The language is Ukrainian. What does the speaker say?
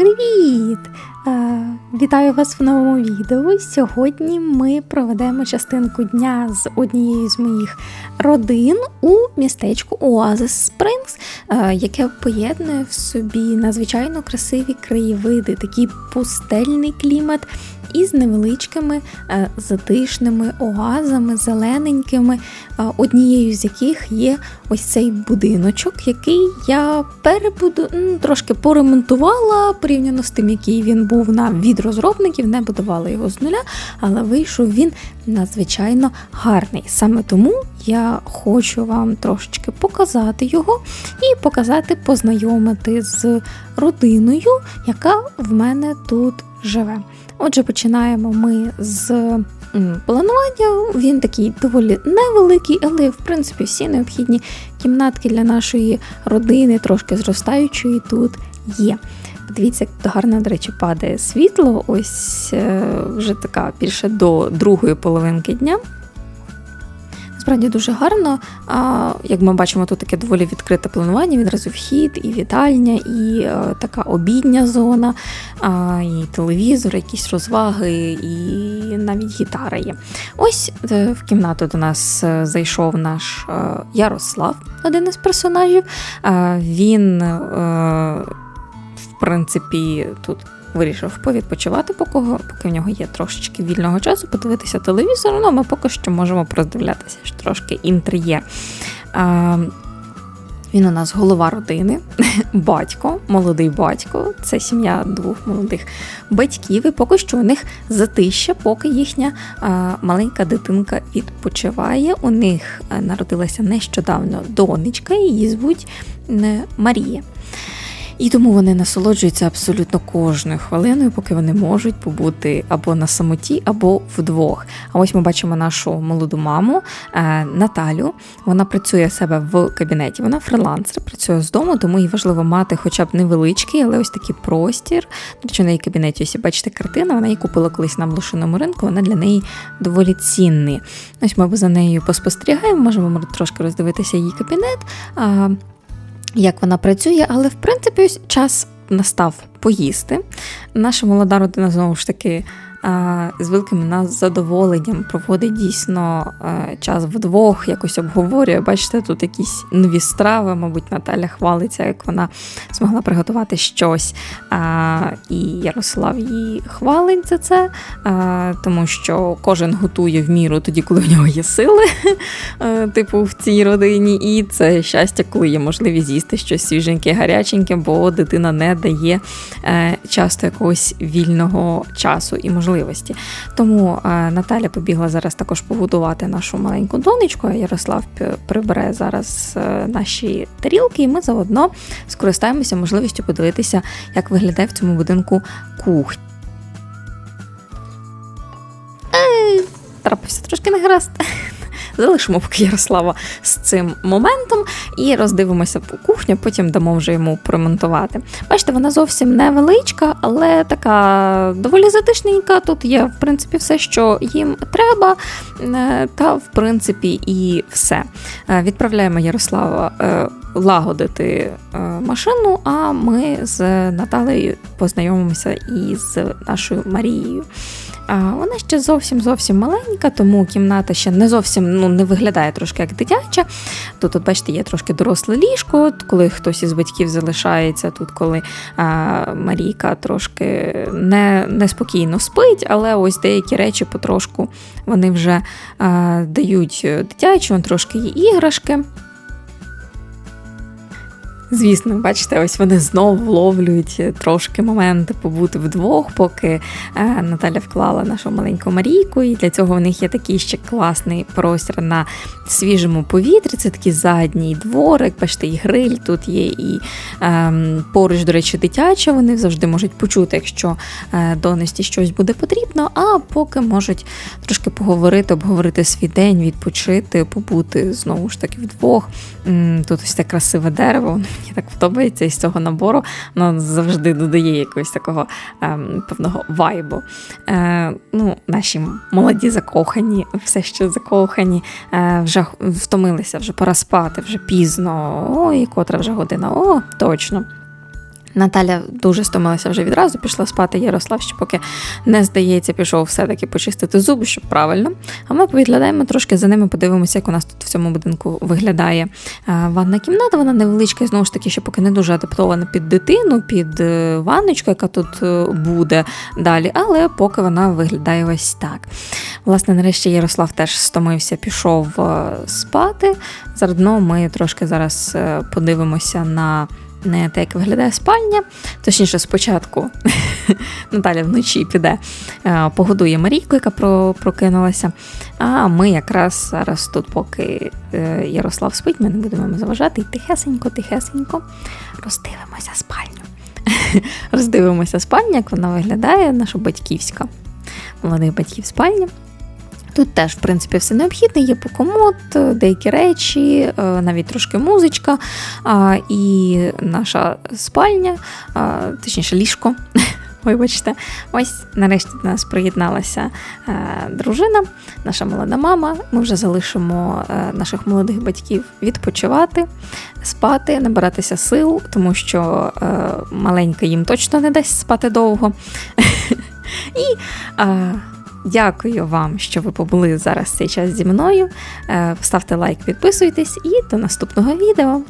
Привіт! Е, Вітаю вас в новому відео. Сьогодні ми проведемо частинку дня з однією з моїх родин у містечку Оазис Спрингс, е, яке поєднує в собі надзвичайно красиві краєвиди, такий пустельний клімат із невеличкими е, затишними оазами, зелененькими, е, однією з яких є ось цей будиночок, який я перебуду трошки поремонтувала порівняно з тим, який він був на від розробників, не будувала його з нуля, але вийшов він надзвичайно гарний. Саме тому я хочу вам трошечки показати його і показати, познайомити з родиною, яка в мене тут живе. Отже, починаємо ми з планування. Він такий доволі невеликий, але в принципі всі необхідні кімнатки для нашої родини, трошки зростаючої, тут є. Подивіться, як гарно, до речі, падає світло. Ось е, вже така більше до другої половинки дня. Справді дуже гарно. А, як ми бачимо, тут таке доволі відкрите планування, відразу вхід, і вітальня, і е, така обідня зона, а, і телевізор, якісь розваги, і навіть гітара є. Ось е, в кімнату до нас е, зайшов наш Ярослав, один із персонажів. А, він, е, в принципі, тут вирішив повідпочивати, поки, в нього є трошечки вільного часу, подивитися телевізор. Ну, ми поки що можемо роздивлятися трошки інтер'єр. Він у нас голова родини, батько, молодий батько. Це сім'я двох молодих батьків. І поки що у них затища, поки їхня а, маленька дитинка відпочиває. У них народилася нещодавно донечка, її звуть е, Марія. І тому вони насолоджуються абсолютно кожною хвилиною, поки вони можуть побути або на самоті, або вдвох. А ось ми бачимо нашу молоду маму е, Наталю. Вона працює в себе в кабінеті. Вона фрилансер, працює з дому, тому їй важливо мати хоча б невеличкий, але ось такий простір. До в неї кабінеті ось бачите картина. Вона її купила колись на блошиному ринку. Вона для неї доволі цінний. Ось ми за нею поспостерігаємо, можемо трошки роздивитися її кабінет. Як вона працює, але в принципі час настав поїсти. Наша молода родина знову ж таки з великим нас задоволенням проводить дійсно час вдвох, якось обговорює. Бачите, тут якісь нові страви, мабуть, Наталя хвалиться, як вона змогла приготувати щось. І Ярослав її хвалить за це, тому що кожен готує в міру тоді, коли в нього є сили, е, типу в цій родині. І це щастя, коли є можливість з'їсти щось свіженьке, гаряченьке, бо дитина не дає е, часто якогось вільного часу і можливості. Тому е, Наталя побігла зараз також побудувати нашу маленьку донечку, а Ярослав прибере зараз е, наші тарілки, і ми заодно скористаємося можливістю подивитися, як виглядає в цьому будинку кухня. Трапився трошки негаразд. Залишимо поки Ярослава з цим моментом і роздивимося кухню, потім дамо вже йому промонтувати. Бачите, вона зовсім невеличка, але така доволі затишненька. Тут є, в принципі, все, що їм треба, е, та в принципі і все. Е, Відправляємо Ярослава е, лагодити машину, а ми з Наталею познайомимося із нашою Марією. Вона ще зовсім зовсім маленька, тому кімната ще не зовсім ну, не виглядає трошки як дитяча. Тут, от, бачите, є трошки доросле ліжко, коли хтось із батьків залишається тут, коли а, Марійка трошки не, неспокійно спить, але ось деякі речі потрошку вони вже а, дають дитячу, трошки є іграшки. Звісно, бачите, ось вони знову вловлюють трошки моменти побути вдвох, поки е, Наталя вклала нашу маленьку Марійку, і для цього в них є такий ще класний простір на свіжому повітрі. Це такий задній дворик, бачите, і гриль тут є, і ем, поруч, до речі, дитяча. Вони завжди можуть почути, якщо е, донесті щось буде потрібно, а поки можуть трошки поговорити, обговорити свій день, відпочити, побути знову ж таки вдвох. Тут ось це красиве дерево, мені так подобається із цього набору. Воно завжди додає якогось такого ем, певного вайбу. Е, ну, Наші молоді закохані, все ще закохані, е, вже втомилися, вже пора спати, вже пізно. Ой, котра вже година, о, точно. Наталя дуже стомилася вже відразу, пішла спати. Ярослав ще поки не здається, пішов все-таки почистити зуби, щоб правильно. А ми повідглядаємо трошки за ними, подивимося, як у нас тут в цьому будинку виглядає е, ванна кімната. Вона невеличка, знову ж таки, ще поки не дуже адаптована під дитину, під е, ванночку, яка тут е, буде далі. Але поки вона виглядає ось так. Власне, нарешті Ярослав теж стомився, пішов спати. Заодно ми трошки зараз подивимося на не те, як виглядає спальня. Точніше, спочатку Наталя вночі піде, е, погодує Марійку, яка прокинулася. А ми якраз зараз тут, поки е, Ярослав спить, ми не будемо заважати, і тихесенько, тихесенько роздивимося спальню. Роздивимося спальню, як вона виглядає, наша батьківська. Молодих батьків спальня. Тут теж, в принципі, все необхідне, є покомод, деякі речі, е, навіть трошки музичка, і наша спальня, точніше, ліжко. Вибачте, ось нарешті до нас приєдналася е, дружина, наша молода мама. Ми вже залишимо е, наших молодих батьків відпочивати, спати, набиратися сил, тому що е, маленька їм точно не дасть спати довго. І е, дякую вам, що ви побули зараз цей час зі мною. Е, Ставте лайк, підписуйтесь і до наступного відео.